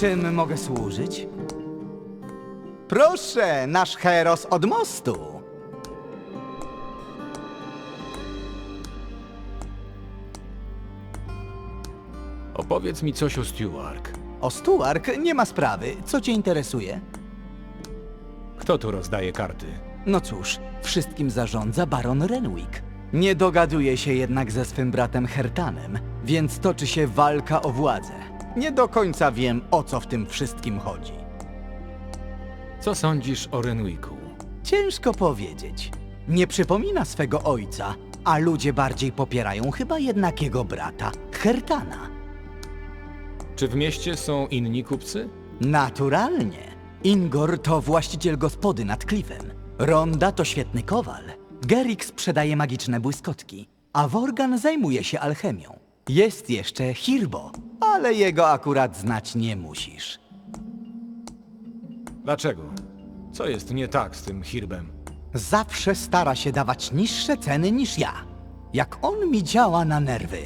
Czym mogę służyć? Proszę, nasz heros od mostu. Opowiedz mi coś o Stewart. O Stuark nie ma sprawy. Co cię interesuje? Kto tu rozdaje karty? No cóż, wszystkim zarządza baron Renwick. Nie dogaduje się jednak ze swym bratem Hertanem, więc toczy się walka o władzę. Nie do końca wiem, o co w tym wszystkim chodzi. Co sądzisz o Renwicku? Ciężko powiedzieć. Nie przypomina swego ojca, a ludzie bardziej popierają chyba jednak jego brata, Hertana. Czy w mieście są inni kupcy? Naturalnie. Ingor to właściciel gospody nad klifem. Ronda to świetny kowal. Gerik sprzedaje magiczne błyskotki, a Worgan zajmuje się alchemią. Jest jeszcze Hirbo, ale jego akurat znać nie musisz. Dlaczego? Co jest nie tak z tym Hirbem? Zawsze stara się dawać niższe ceny niż ja. Jak on mi działa na nerwy.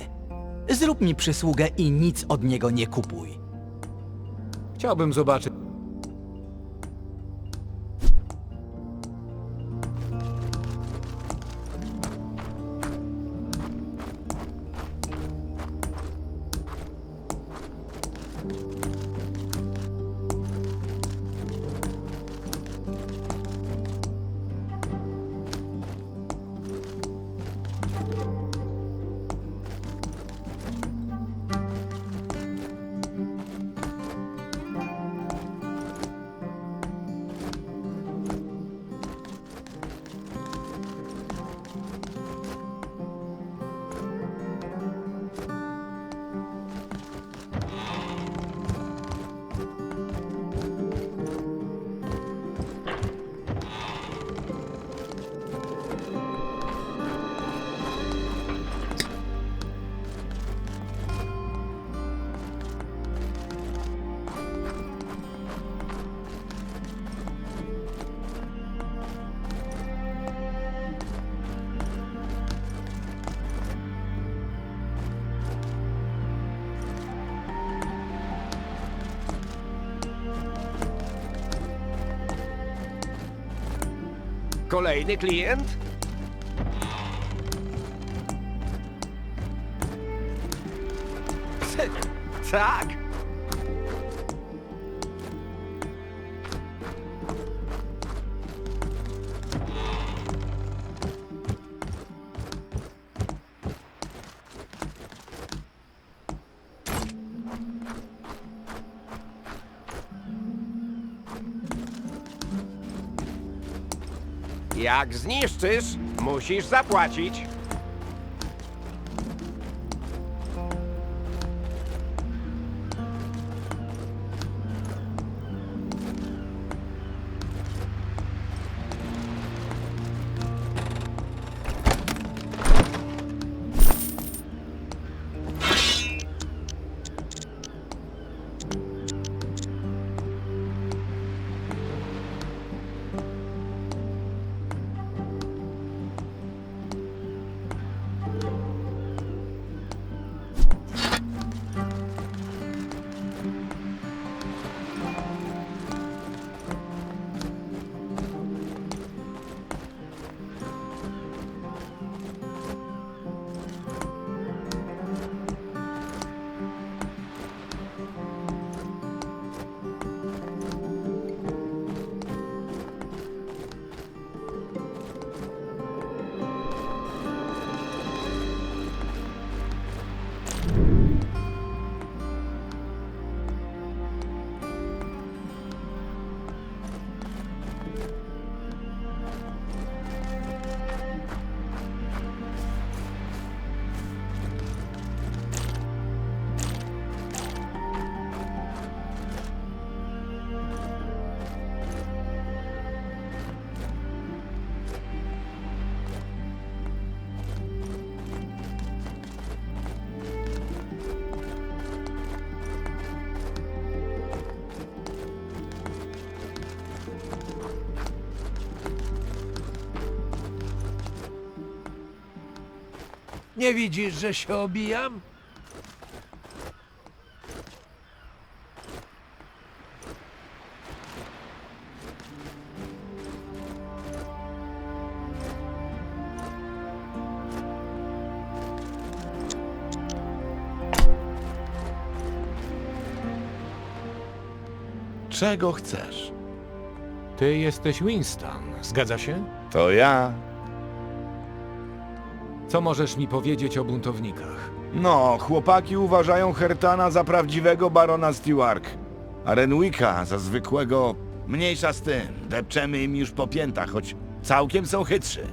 Zrób mi przysługę i nic od niego nie kupuj. Chciałbym zobaczyć. Kolejny klient? tak. Jak zniszczysz, musisz zapłacić. Nie widzisz, że się obijam? Czego chcesz? Ty jesteś Winston, zgadza się? To ja. Co możesz mi powiedzieć o buntownikach? No, chłopaki uważają Hertana za prawdziwego barona Stewart, a Renwicka za zwykłego... Mniejsza z tym, depczemy im już po piętach, choć całkiem są chytrzy.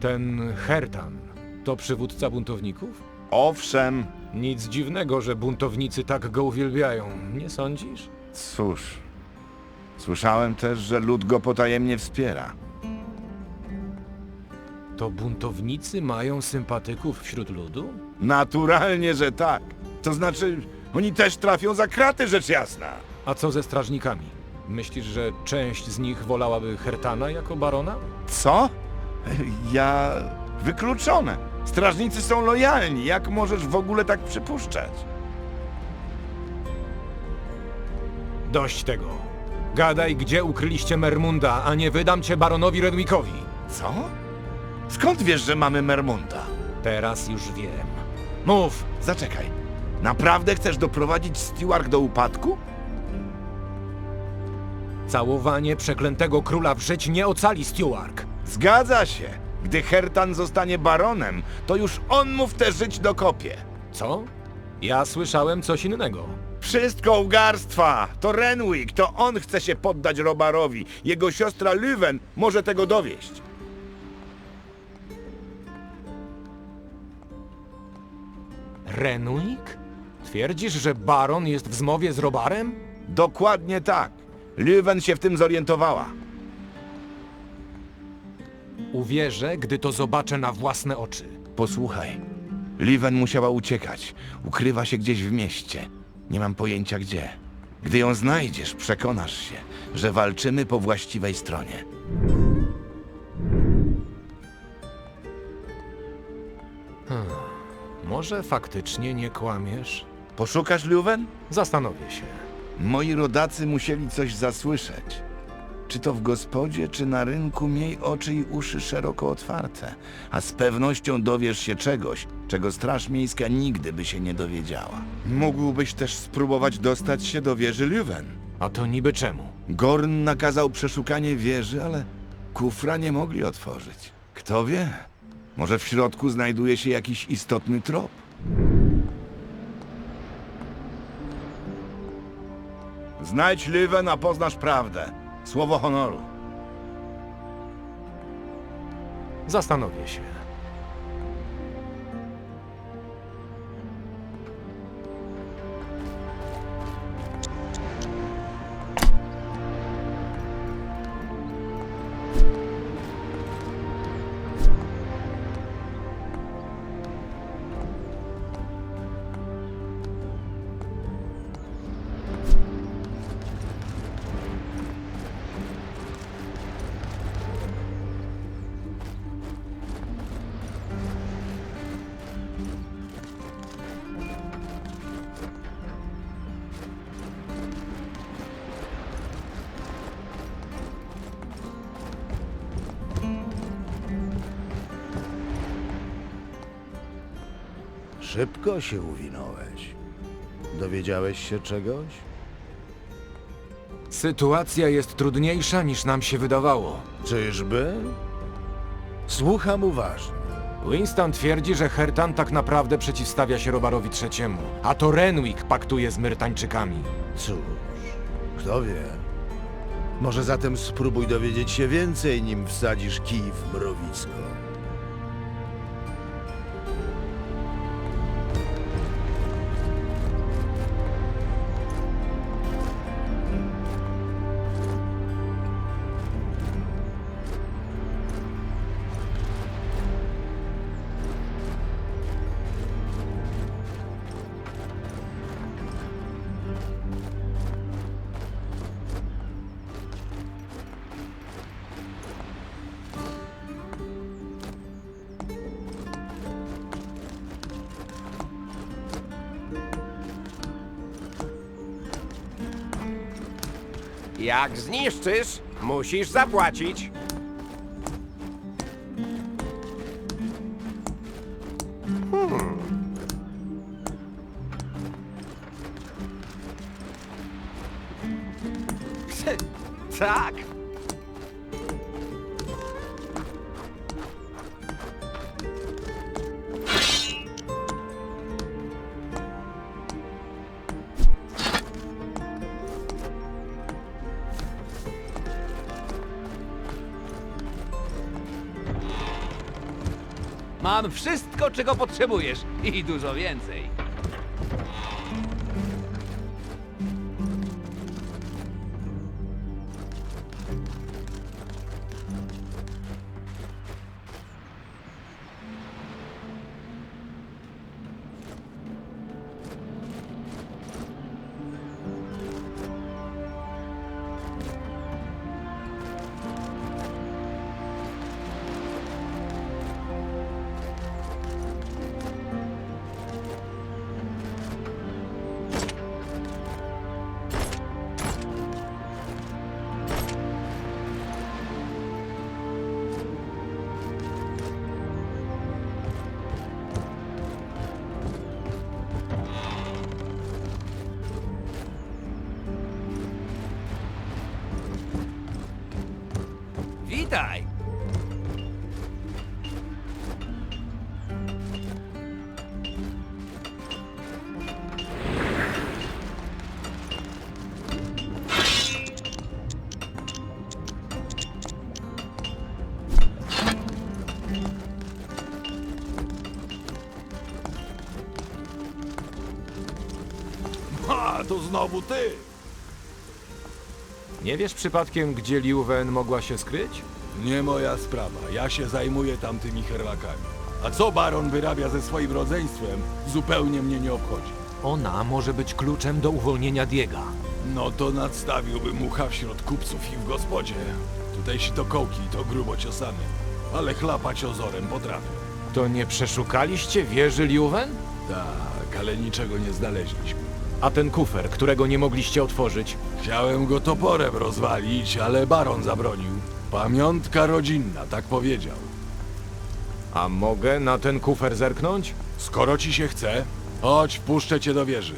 Ten Hertan to przywódca buntowników? Owszem, Nic dziwnego, że buntownicy tak go uwielbiają, nie sądzisz? cóż... Słyszałem też, że lud go potajemnie wspiera. To buntownicy mają sympatyków wśród ludu? Naturalnie, że tak. To znaczy, oni też trafią za kraty, rzecz jasna. A co ze strażnikami? Myślisz, że część z nich wolałaby Hertana jako barona? Co? Ja... Wykluczone. Strażnicy są lojalni. Jak możesz w ogóle tak przypuszczać? Dość tego. Gadaj, gdzie ukryliście Mermunda, a nie wydam cię baronowi Redwickowi. Co? Skąd wiesz, że mamy Mermunda? Teraz już wiem. Mów! Zaczekaj. Naprawdę chcesz doprowadzić Stewart do upadku? Całowanie przeklętego króla w żyć nie ocali Stewart. Zgadza się. Gdy Hertan zostanie baronem, to już on mu w te żyć dokopie. Co? Ja słyszałem coś innego. Wszystko ugarstwa! To Renwick, to on chce się poddać Robarowi. Jego siostra Lüwen może tego dowieść. Renwick? Twierdzisz, że baron jest w zmowie z Robarem? Dokładnie tak. Lüwen się w tym zorientowała. Uwierzę, gdy to zobaczę na własne oczy. Posłuchaj. Liven musiała uciekać. Ukrywa się gdzieś w mieście. Nie mam pojęcia gdzie. Gdy ją znajdziesz, przekonasz się, że walczymy po właściwej stronie. Może faktycznie nie kłamiesz? Poszukasz Lüwen? Zastanowię się. Moi rodacy musieli coś zasłyszeć. Czy to w gospodzie, czy na rynku, miej oczy i uszy szeroko otwarte, a z pewnością dowiesz się czegoś, czego Straż Miejska nigdy by się nie dowiedziała. Mógłbyś też spróbować dostać się do wieży Lüwen. A to niby czemu? Gorn nakazał przeszukanie wieży, ale kufra nie mogli otworzyć. Kto wie? Może w środku znajduje się jakiś istotny trop. Znajdź Lüwen, a poznasz prawdę. Słowo honoru. Zastanowię się. Szybko się uwinąłeś. Dowiedziałeś się czegoś? Sytuacja jest trudniejsza niż nam się wydawało. Czyżby? Słucham uważnie. Winston twierdzi, że Hertan tak naprawdę przeciwstawia się Robarowi III, a to Renwick paktuje z Myrtańczykami. Cóż, kto wie? Może zatem spróbuj dowiedzieć się więcej, nim wsadzisz kij w mrowisko. Jak zniszczysz, musisz zapłacić. Mam wszystko, czego potrzebujesz i dużo więcej. Znowu ty! Nie wiesz przypadkiem, gdzie Liuwen mogła się skryć? Nie moja sprawa, ja się zajmuję tamtymi herlakami. A co baron wyrabia ze swoim rodzeństwem, zupełnie mnie nie obchodzi. Ona może być kluczem do uwolnienia Diega. No to nadstawiłbym ucha wśród kupców i w gospodzie. Tutejsi to kołki, to grubo ciosany. Ale chlapać ozorem potrafię. To nie przeszukaliście wieży Liuwen? Tak, ale niczego nie znaleźliśmy. A ten kufer, którego nie mogliście otworzyć? Chciałem go toporem rozwalić, ale baron zabronił. Pamiątka rodzinna, tak powiedział. A mogę na ten kufer zerknąć? Skoro ci się chce, chodź, wpuszczę cię do wieży.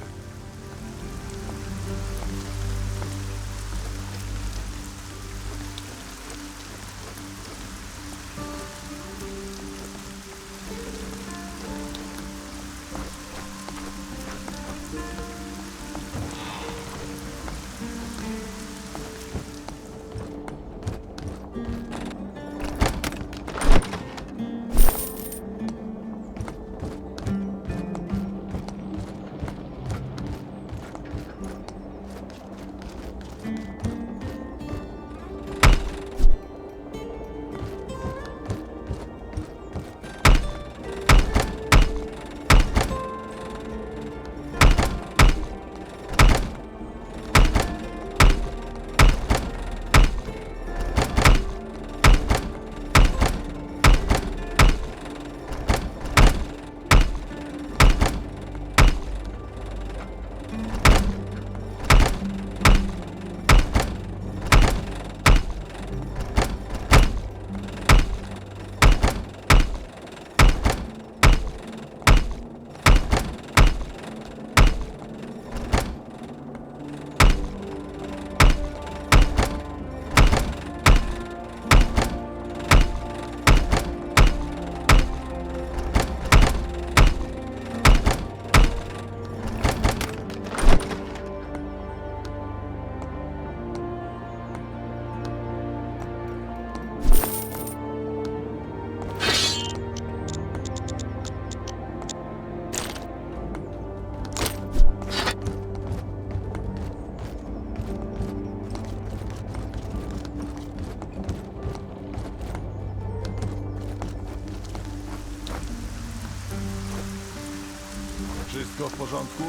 Wszystko w porządku?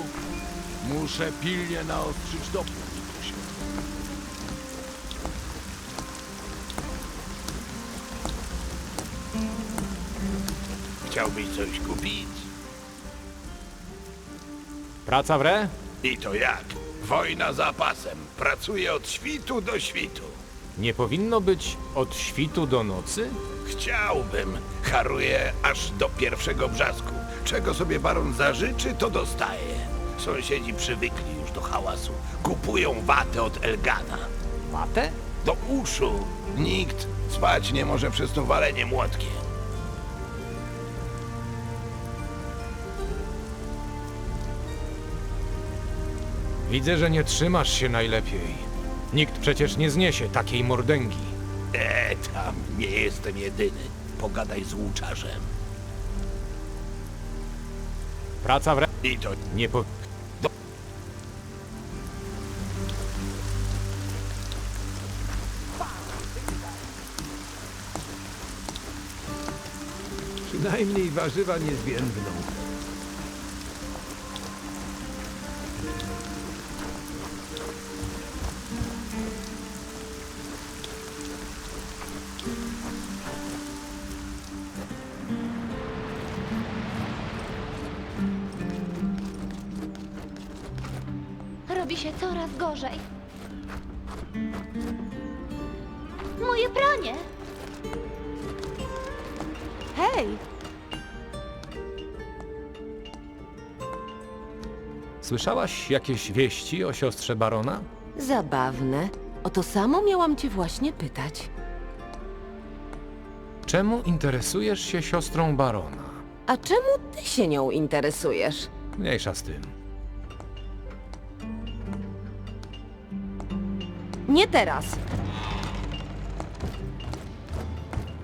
Muszę pilnie naostrzyć dopór, Nikusie. Chciałbyś coś kupić? Praca w re? I to jak? Wojna za pasem. Pracuję od świtu do świtu. Nie powinno być od świtu do nocy? Chciałbym. Haruję aż do pierwszego brzasku. Czego sobie baron zażyczy, to dostaje. Sąsiedzi przywykli już do hałasu. Kupują watę od Elgana. Watę? Do uszu. Nikt spać nie może przez to walenie młotkiem. Widzę, że nie trzymasz się najlepiej. Nikt przecież nie zniesie takiej mordęgi. E, tam nie jestem jedyny. Pogadaj z łuczarzem. Praca w re... I to Nie po... Przynajmniej warzywa nie zwiędną. Robi się coraz gorzej. Moje pranie! Hej! Słyszałaś jakieś wieści o siostrze barona? Zabawne. O to samo miałam cię właśnie pytać. Czemu interesujesz się siostrą barona? A czemu ty się nią interesujesz? Mniejsza z tym. Nie teraz.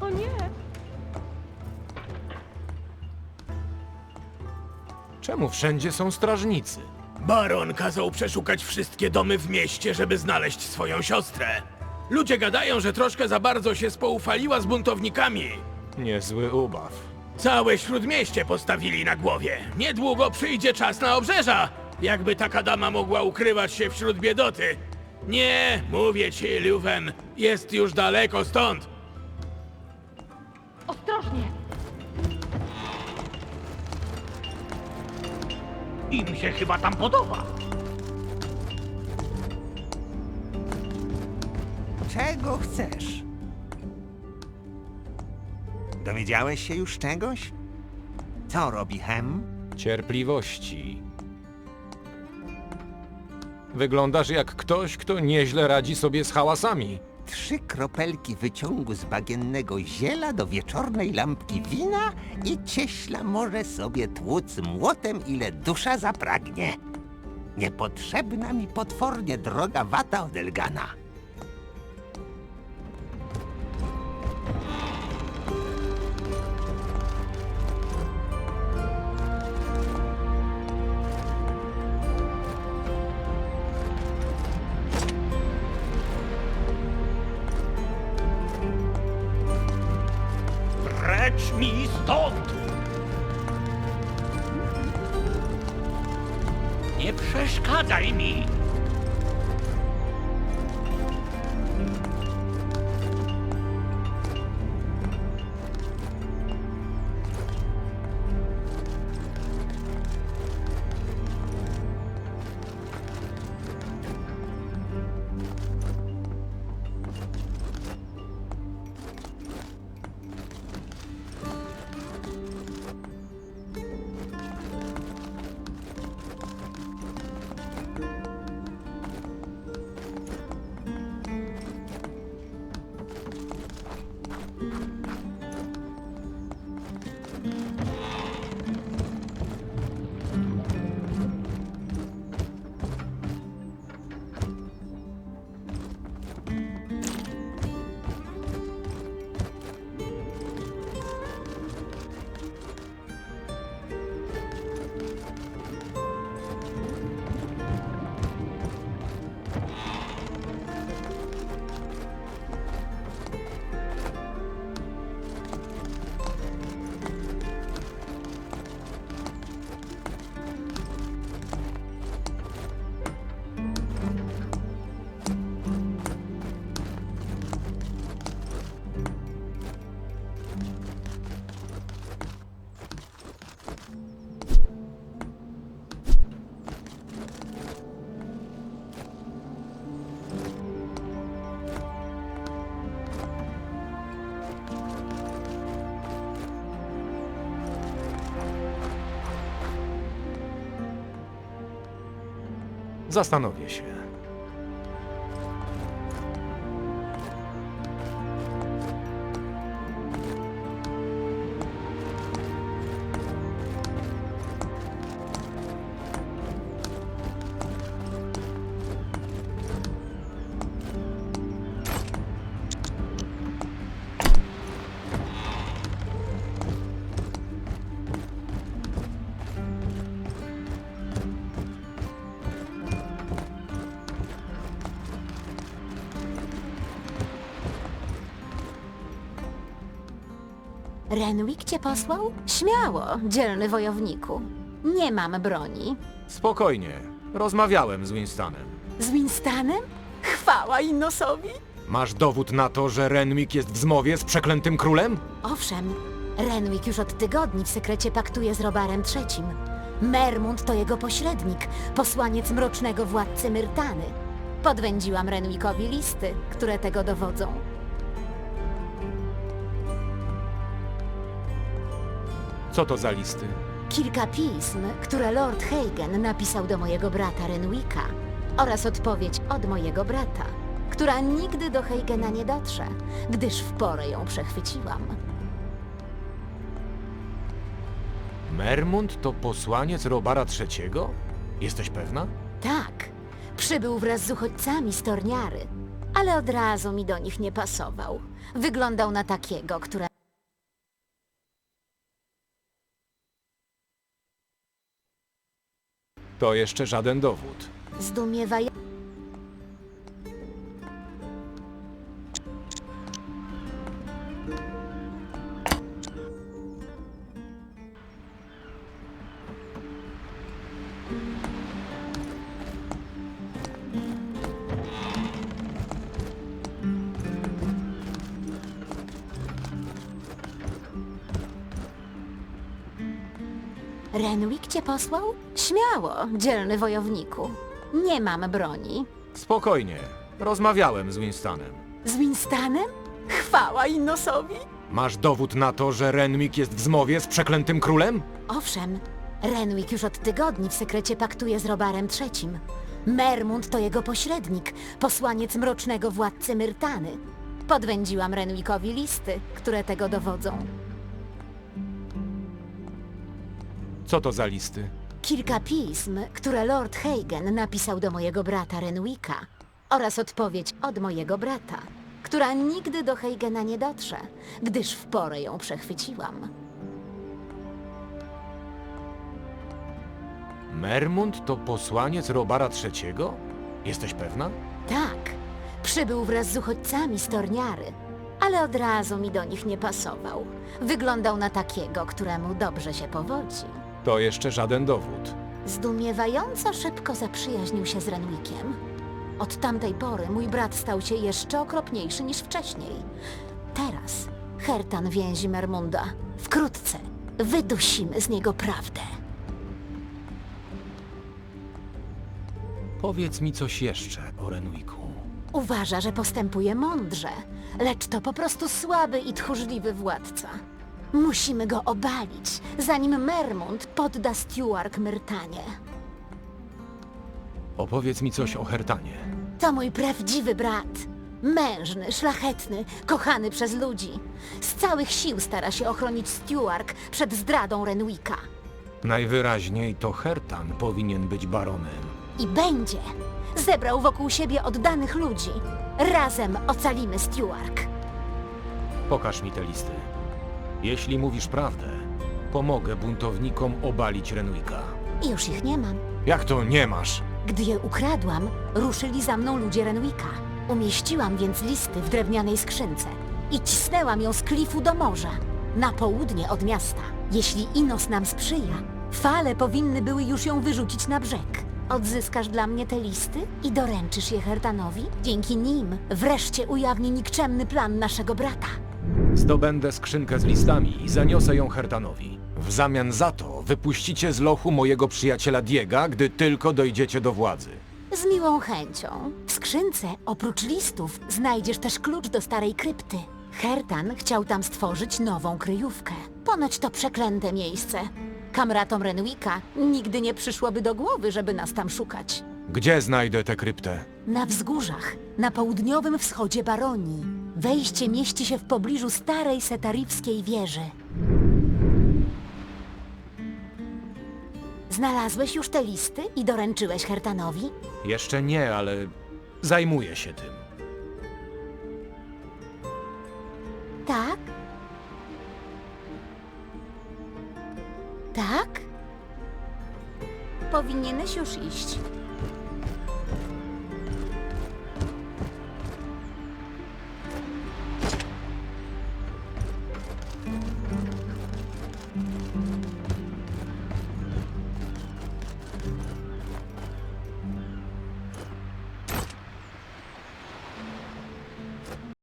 O nie! Czemu wszędzie są strażnicy? Baron kazał przeszukać wszystkie domy w mieście, żeby znaleźć swoją siostrę. Ludzie gadają, że troszkę za bardzo się spoufaliła z buntownikami. Niezły ubaw. Całe śródmieście postawili na głowie. Niedługo przyjdzie czas na obrzeża. Jakby taka dama mogła ukrywać się wśród biedoty. Nie, mówię ci, Luwen, jest już daleko stąd. Ostrożnie! Im się chyba tam podoba. Czego chcesz? Dowiedziałeś się już czegoś? Co robi Hem? Cierpliwości. Wyglądasz jak ktoś, kto nieźle radzi sobie z hałasami. Trzy kropelki wyciągu z bagiennego ziela do wieczornej lampki wina i cieśla może sobie tłuc młotem, ile dusza zapragnie. Niepotrzebna mi potwornie droga wata od Elgana. Zastanowię się. Renwick cię posłał? Śmiało, dzielny wojowniku. Nie mam broni. Spokojnie. Rozmawiałem z Winstonem. Z Winstanem? Chwała Innosowi? Masz dowód na to, że Renwick jest w zmowie z przeklętym królem? Owszem, Renwick już od tygodni w sekrecie paktuje z Robarem III. Mermund to jego pośrednik, posłaniec mrocznego władcy Myrtany. Podwędziłam Renwickowi listy, które tego dowodzą. Co to za listy? Kilka pism, które Lord Hagen napisał do mojego brata Renwicka oraz odpowiedź od mojego brata, która nigdy do Hagena nie dotrze, gdyż w porę ją przechwyciłam. Mermund to posłaniec Robara III? Jesteś pewna? Tak, przybył wraz z uchodźcami z Torniary, ale od razu mi do nich nie pasował. Wyglądał na takiego, które... To jeszcze żaden dowód. Posłał? Śmiało, dzielny wojowniku. Nie mam broni. Spokojnie. Rozmawiałem z Winstonem. Z Winstanem? Chwała Innosowi? Masz dowód na to, że Renwick jest w zmowie z przeklętym królem? Owszem, Renwick już od tygodni w sekrecie paktuje z Robarem III. Mermund to jego pośrednik, posłaniec mrocznego władcy Myrtany. Podwędziłam Renwickowi listy, które tego dowodzą. Co to za listy? Kilka pism, które Lord Hagen napisał do mojego brata Renwicka oraz odpowiedź od mojego brata, która nigdy do Hagena nie dotrze, gdyż w porę ją przechwyciłam. Mermund to posłaniec Robara III? Jesteś pewna? Tak, przybył wraz z uchodźcami z Torniary, ale od razu mi do nich nie pasował. Wyglądał na takiego, któremu dobrze się powodzi. To jeszcze żaden dowód. Zdumiewająco szybko zaprzyjaźnił się z Renwickiem. Od tamtej pory mój brat stał się jeszcze okropniejszy niż wcześniej. Teraz Hertan więzi Mermunda. Wkrótce wydusimy z niego prawdę. Powiedz mi coś jeszcze o Renwicku. Uważa, że postępuje mądrze, lecz to po prostu słaby i tchórzliwy władca. Musimy go obalić, zanim Mermund podda Stuark Myrtanie. Opowiedz mi coś o Hertanie. To mój prawdziwy brat. Mężny, szlachetny, kochany przez ludzi. Z całych sił stara się ochronić Stuark przed zdradą Renwicka. Najwyraźniej to Hertan powinien być baronem. I będzie. Zebrał wokół siebie oddanych ludzi. Razem ocalimy Stuark. Pokaż mi te listy. Jeśli mówisz prawdę, pomogę buntownikom obalić Renwicka. Już ich nie mam. Jak to nie masz? Gdy je ukradłam, ruszyli za mną ludzie Renwicka. Umieściłam więc listy w drewnianej skrzynce i cisnęłam ją z klifu do morza, na południe od miasta. Jeśli Inos nam sprzyja, fale powinny były już ją wyrzucić na brzeg. Odzyskasz dla mnie te listy i doręczysz je Hertanowi? Dzięki nim wreszcie ujawni nikczemny plan naszego brata. Zdobędę skrzynkę z listami i zaniosę ją Hertanowi. W zamian za to wypuścicie z lochu mojego przyjaciela Diega, gdy tylko dojdziecie do władzy. Z miłą chęcią. W skrzynce, oprócz listów, znajdziesz też klucz do starej krypty. Hertan chciał tam stworzyć nową kryjówkę. Ponoć to przeklęte miejsce. Kamratom Renwicka nigdy nie przyszłoby do głowy, żeby nas tam szukać. Gdzie znajdę tę kryptę? Na wzgórzach, na południowym wschodzie Baronii. Wejście mieści się w pobliżu starej setarifskiej wieży. Znalazłeś już te listy i doręczyłeś Hertanowi? Jeszcze nie, ale zajmuję się tym. Tak? Tak? Powinieneś już iść.